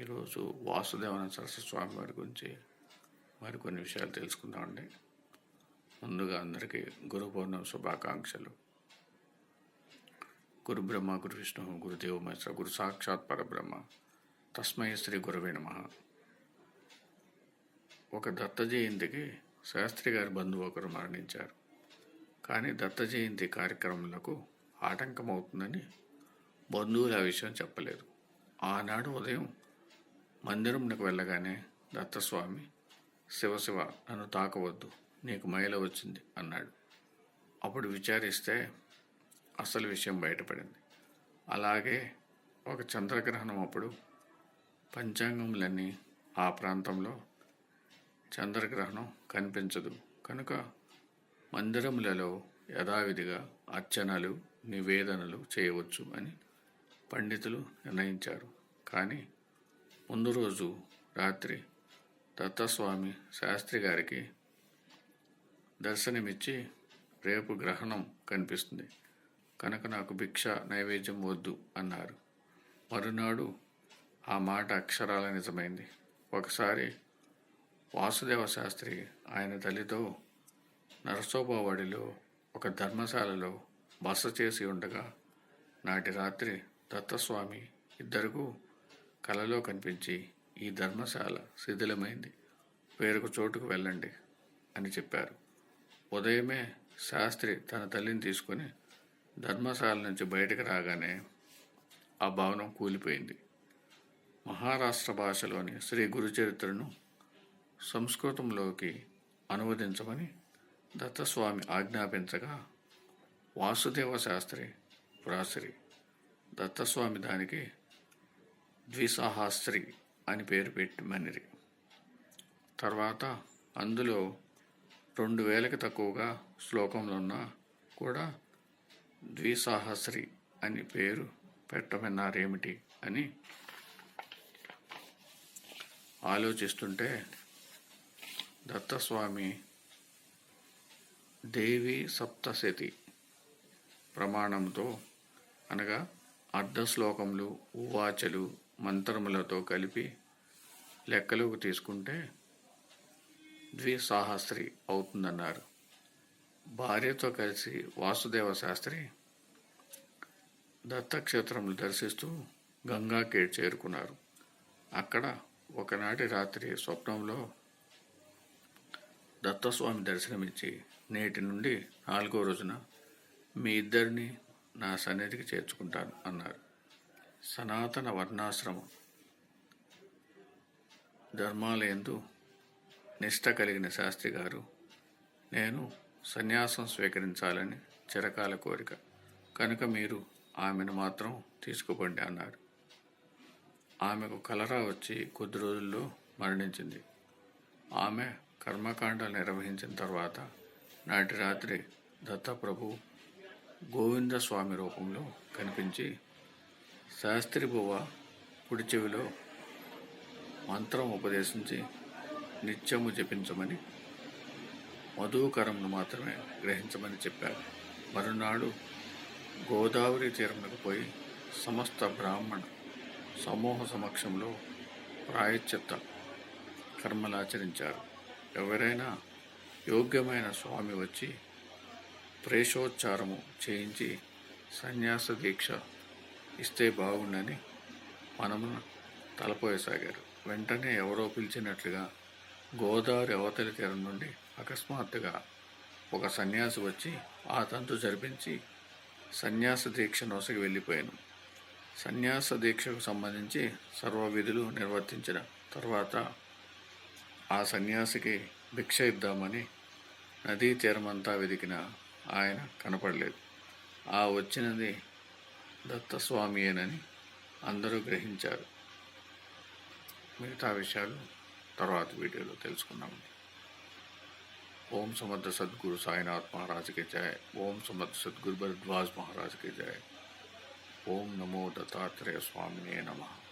ఈరోజు వాసుదేవన సరస్వతి స్వామి వారి గురించి మరికొన్ని విషయాలు తెలుసుకుందామండి. ముందుగా అందరికీ గురు పౌర్ణమి శుభాకాంక్షలు. గురు బ్రహ్మ గురు విష్ణు గురుదేవ మహేశ్వర గురు సాక్షాత్ పరబ్రహ్మ తస్మై శ్రీ గురువే నమ. ఒక దత్త జయంతికి శాస్త్రి గారి బంధువు ఒకరు మరణించారు. కానీ దత్త జయంతి కార్యక్రమాలకు ఆటంకం అవుతుందని బంధువులు ఆ విషయం చెప్పలేదు. ఆనాడు ఉదయం మందిరంకు వెళ్ళగానే దత్తస్వామి శివశివ నన్ను తాకవద్దు నీకు మైల వచ్చింది అన్నాడు. అప్పుడు విచారిస్తే అసలు విషయం బయటపడింది. అలాగే ఒక చంద్రగ్రహణం అప్పుడు పంచాంగములన్నీ ఆ ప్రాంతంలో చంద్రగ్రహణం కనిపించదు. కనుక మందిరములలో యథావిధిగా అర్చనలు నివేదనలు చేయవచ్చు అని పండితులు నిర్ణయించారు. కానీ ముందు రోజు రాత్రి దత్తస్వామి శాస్త్రి గారికి దర్శనమిచ్చి రేపు గ్రహణం కనిపిస్తుంది. కనుక నాకు భిక్ష నైవేద్యం వద్దు అన్నారు. మరునాడు ఆ మాట అక్షరాల నిజమైంది. ఒకసారి వాసుదేవ శాస్త్రి ఆయన తల్లితో నరసోబావాడిలో ఒక ధర్మశాలలో బస చేసి ఉండగా నాటి రాత్రి దత్తస్వామి ఇద్దరుకు కలలో కనిపించి ఈ ధర్మశాల శిథిలమైంది. వేరొక చోటుకు వెళ్ళండి అని చెప్పారు. ఉదయమే శాస్త్రి తన తల్లిని తీసుకొని ధర్మశాల నుంచి బయటకు రాగానే ఆ భవనం కూలిపోయింది. మహారాష్ట్ర భాషలోని శ్రీ గురుచరిత్రను సంస్కృతంలోకి అనువదించమని దత్తస్వామి ఆజ్ఞాపించగా వాసుదేవ శాస్త్రి వ్రాసిరి దత్తస్వామి దానికి ద్విసహాస్త్రి అని పేరు పెట్టమనిరి. తర్వాత అందులో రెండు వేలకు తక్కువగా శ్లోకంలో ఉన్నా కూడా ద్విసహస్రి అని పేరు పెట్టమన్నారేమిటి అని ఆలోచిస్తుంటే దత్తస్వామి దేవి సప్తశతి ప్రమాణంతో అనగా అర్ధశ్లోకములు ఉవాచలు మంత్రములతో కలిపి లెక్కలోకి తీసుకుంటే ద్విసాహస్రి అవుతుందన్నారు. భార్యతో కలిసి వాసుదేవ శాస్త్రి దత్తక్షేత్రములు దర్శిస్తూ గంగాకేట్ చేరుకున్నారు. అక్కడ ఒకనాటి రాత్రి స్వప్నంలో దత్తస్వామి దర్శనమిచ్చి నేటి నుండి నాలుగో రోజున మీ ఇద్దరిని నా సన్నిధికి చేర్చుకుంటాను అన్నారు. సనాతన వర్ణాశ్రమం. ధర్మాలయందు నిష్ట కలిగిన శాస్త్రి గారు నేను సన్యాసం స్వీకరించాలని చిరకాల కోరిక. కనుక మీరు ఆమెను మాత్రం తీసుకుపండి అన్నారు. ఆమెకు కలరా వచ్చి కొద్ది రోజుల్లో మరణించింది. ఆమె కర్మకాండాలు నిర్వహించిన తర్వాత నాటి రాత్రి దత్తప్రభు గోవింద స్వామి రూపంలో కనిపించి శాస్త్రి బువ్వ కుడి చెవిలో మంత్రం ఉపదేశించి నిత్యము జపించమని మధుకరంను మాత్రమే గ్రహించమని చెప్పారు మరునాడు గోదావరి తీరంలోకి పోయి సమస్త బ్రాహ్మణ సమూహ సమక్షంలో ప్రాయశ్చిత్త కర్మలాచరించారు ఎవరైనా యోగ్యమైన స్వామి వచ్చి ప్రేషోచ్చారము చేయించి సన్యాస దీక్ష ఇస్తే బాగుండని మనము తలపోయసాగారు. వెంటనే ఎవరో పిలిచినట్లుగా గోదావరి అవతలి తీరం నుండి అకస్మాత్తుగా ఒక సన్యాసి వచ్చి ఆ తంతు జరిపించి సన్యాస దీక్ష నొసగి వెళ్ళిపోయాను. సన్యాస దీక్షకు సంబంధించి సర్వ విధులు నిర్వర్తించిన తర్వాత ఆ సన్యాసికి భిక్ష ఇద్దామని నదీ తీరమంతా వెతికిన ఆయన కనపడలేదు. ఆ వచ్చినది దత్తస్వామియేనని అందరూ గ్రహించారు. మిగతా విషయాలు తర్వాత వీడియోలో తెలుసుకున్నామండి ఓం సమర్థ సద్గురు సాయినాథ్ మహారాజ్కి జాయ్. ఓం సమర్థ సద్గురు భరద్వాజ్ మహారాజ్కి జాయ్ జయ. ఓం నమో దత్తాత్రేయ స్వామినే నమః.